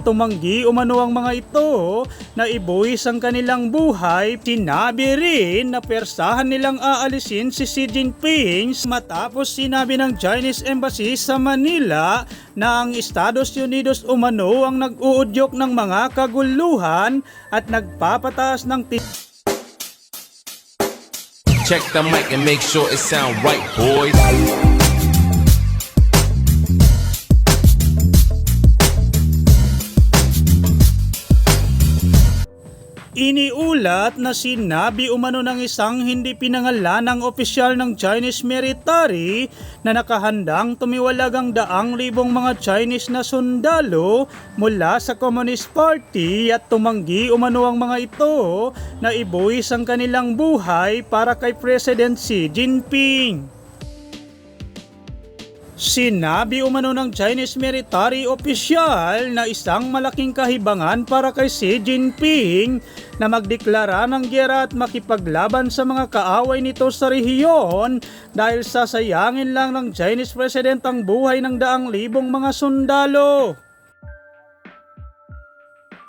Tumanggi umano ang mga ito na ibuwis ang kanilang buhay. Sinabi rin na persahan nilang aalisin si Xi Jinping matapos sinabi ng Chinese Embassy sa Manila na ang Estados Unidos umano ang nag-uudyok ng mga kaguluhan at nagpapataas ng ti- Check the mic and make sure it sound right, boys. Iniulat na sinabi umano ng isang hindi pinangalanang opisyal ng Chinese military na nakahandang tumiwalag ang daang libong mga Chinese na sundalo mula sa Communist Party at tumanggi umano ang mga ito na ibuwis ang kanilang buhay para kay President Xi Jinping. Sinabi umano ng Chinese military official na isang malaking kahibangan para kay Xi Jinping na magdeklara ng gera at makipaglaban sa mga kaaway nito sa rehiyon dahil sasayangin lang ng Chinese President ang buhay ng daang libong mga sundalo.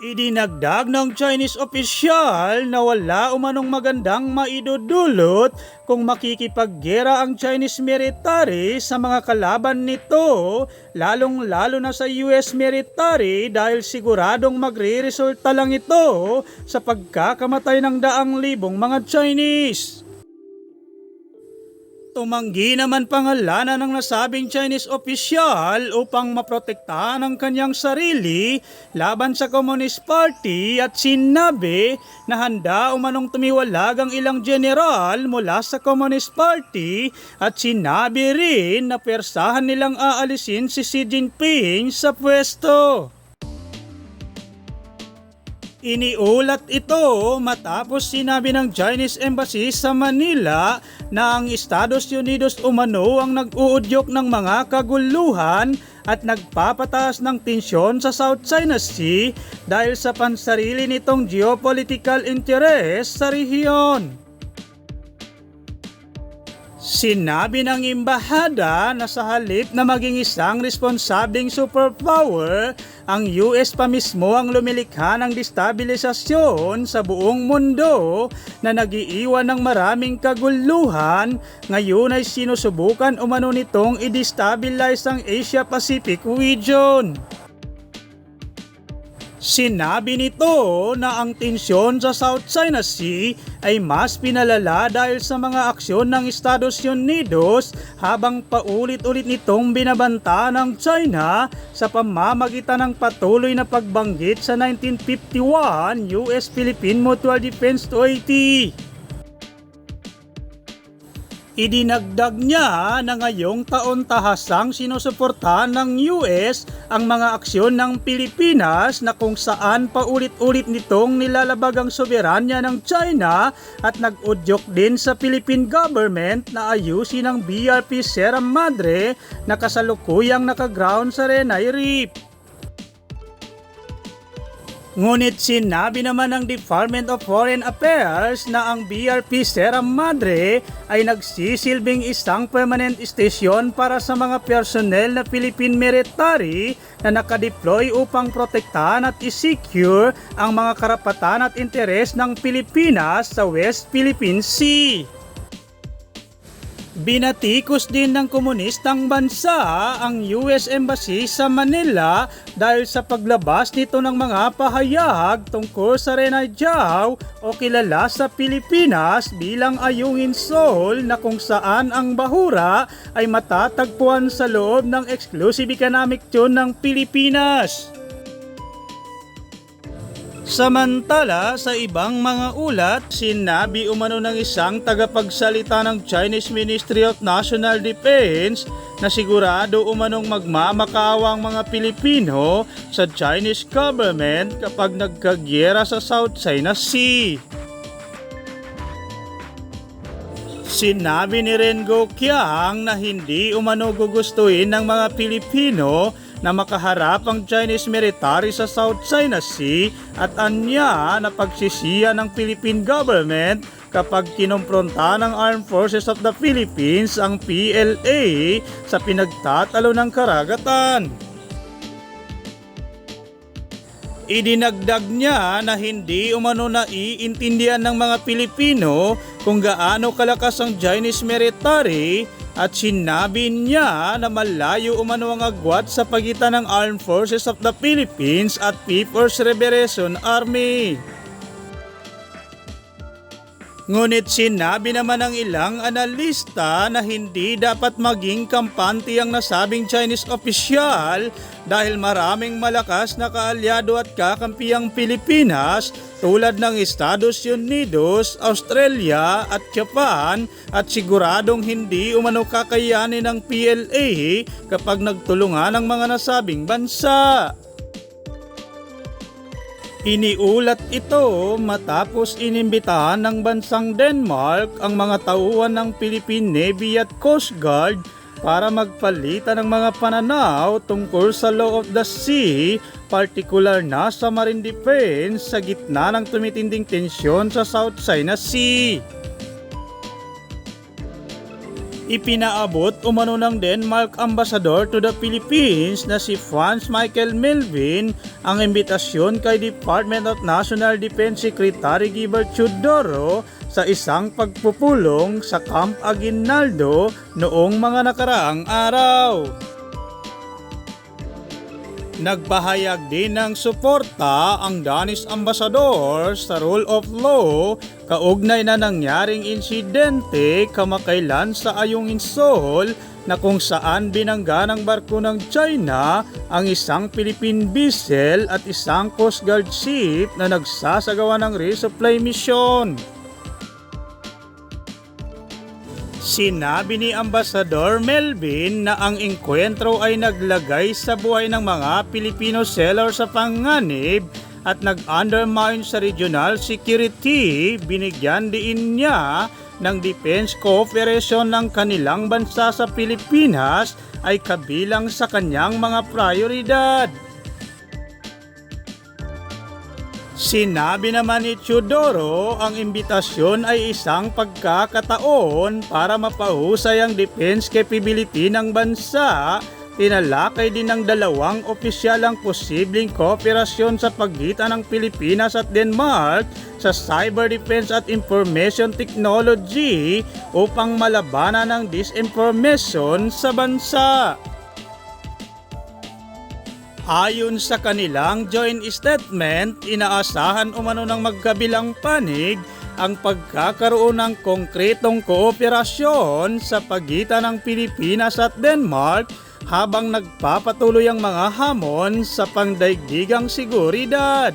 Idinagdag ng Chinese official na wala umanong magandang maidudulot kung makikipaggera ang Chinese military sa mga kalaban nito, lalong-lalo na sa US military dahil siguradong magre-resulta lang ito sa pagkakamatay ng daang libong mga Chinese. Tumanggi naman pangalanan ng nasabing Chinese official upang maprotektahan ang kanyang sarili laban sa Communist Party at sinabi na handa umanong tumiwalag ang ilang general mula sa Communist Party at sinabi rin na persahan nilang aalisin si Xi Jinping sa pwesto. Iniulat ito matapos sinabi ng Chinese Embassy sa Manila na ang Estados Unidos umano ang nag-uudyok ng mga kaguluhan at nagpapataas ng tensyon sa South China Sea dahil sa pansarili nitong geopolitical interest sa rehiyon. Sinabi ng imbahada na sa halip na maging isang responsableng superpower, ang US pa mismo ang lumilikha ng destabilisasyon sa buong mundo na nagiiwan ng maraming kaguluhan, ngayon ay sinusubukan umano nitong i-destabilize ang Asia-Pacific region. Sinabi nito na ang tensyon sa South China Sea ay mas pinalala dahil sa mga aksyon ng Estados Unidos habang paulit-ulit nitong binabanta ng China sa pamamagitan ng patuloy na pagbanggit sa 1951 US-Philippine Mutual Defense Treaty. Idinagdag niya na ngayong taon tahasang sinusuportahan ng US ang mga aksyon ng Pilipinas na kung saan paulit-ulit nitong nilalabag ang soberanya ng China at nag-udyok din sa Philippine government na ayusin ang BRP Sierra Madre na kasalukuyang nakaground sa Renai Reef. Ngunit sinabi naman ng Department of Foreign Affairs na ang BRP Sierra Madre ay nagsisilbing isang permanent station para sa mga personnel na Philippine military na nakadeploy upang protektahan at isecure ang mga karapatan at interes ng Pilipinas sa West Philippine Sea. Binatikos din ng komunistang bansa ang US Embassy sa Manila dahil sa paglabas nito ng mga pahayag tungkol sa Renai Jiao o kilala sa Pilipinas bilang Ayungin Seoul na kung saan ang bahura ay matatagpuan sa loob ng Exclusive Economic Zone ng Pilipinas. Samantala, sa ibang mga ulat, sinabi umano ng isang tagapagsalita ng Chinese Ministry of National Defense na sigurado umanong magmamakaawa ang mga Pilipino sa Chinese government kapag nagkagyera sa South China Sea. Sinabi ni Rengo Kiang na hindi umano gugustuhin ng mga Pilipino na makaharap ang Chinese military sa South China Sea at anya na pagsisiya ng Philippine government kapag kinompronta ng Armed Forces of the Philippines ang PLA sa pinagtatalo ng karagatan. Idinagdag niya na hindi umano na iintindihan ng mga Pilipino kung gaano kalakas ang Chinese military at sinabi niya na malayo umano ang agwat sa pagitan ng Armed Forces of the Philippines at People's Liberation Army. Ngunit sinabi naman ng ilang analista na hindi dapat maging kampante ang nasabing Chinese official dahil maraming malakas na kaalyado at kakampi ang Pilipinas tulad ng Estados Unidos, Australia at Japan at siguradong hindi umano kakayanin ng PLA kapag nagtulungan ang mga nasabing bansa. Iniulat ito matapos inimbitahan ng bansang Denmark ang mga tauhan ng Philippine Navy at Coast Guard para magpalitan ng mga pananaw tungkol sa law of the sea, partikular na sa marine defense sa gitna ng tumitinding tensyon sa South China Sea. Ipinaabot umano ng Denmark Ambassador to the Philippines na si Franz Michael Melvin ang imbitasyon kay Department of National Defense Secretary Gilbert Chudoro sa isang pagpupulong sa Camp Aguinaldo noong mga nakaraang araw. Nagpahayag din ng suporta ang Danish Ambassador sa rule of law kaugnay na nangyaring insidente kamakailan sa Ayungin Seoul na kung saan binangga ng barko ng China ang isang Philippine vessel at isang Coast Guard ship na nagsasagawa ng resupply mission. Sinabi ni Ambassador Melvin na ang engkwentro ay naglagay sa buhay ng mga Pilipino seller sa panganib at nag-undermine sa regional security, binigyan diin niya ng defense cooperation ng kanilang bansa sa Pilipinas ay kabilang sa kanyang mga prioridad. Sinabi naman ni Chudoro ang imbitasyon ay isang pagkakataon para mapahusay ang defense capability ng bansa. Tinalakay din ng dalawang opisyal ang posibleng kooperasyon sa pagitan ng Pilipinas at Denmark sa cyber defense at information technology upang malabanan ang disinformation sa bansa. Ayon sa kanilang joint statement, inaasahan umano ng magkabilang panig ang pagkakaroon ng konkretong kooperasyon sa pagitan ng Pilipinas at Denmark habang nagpapatuloy ang mga hamon sa pangdaigdigang seguridad.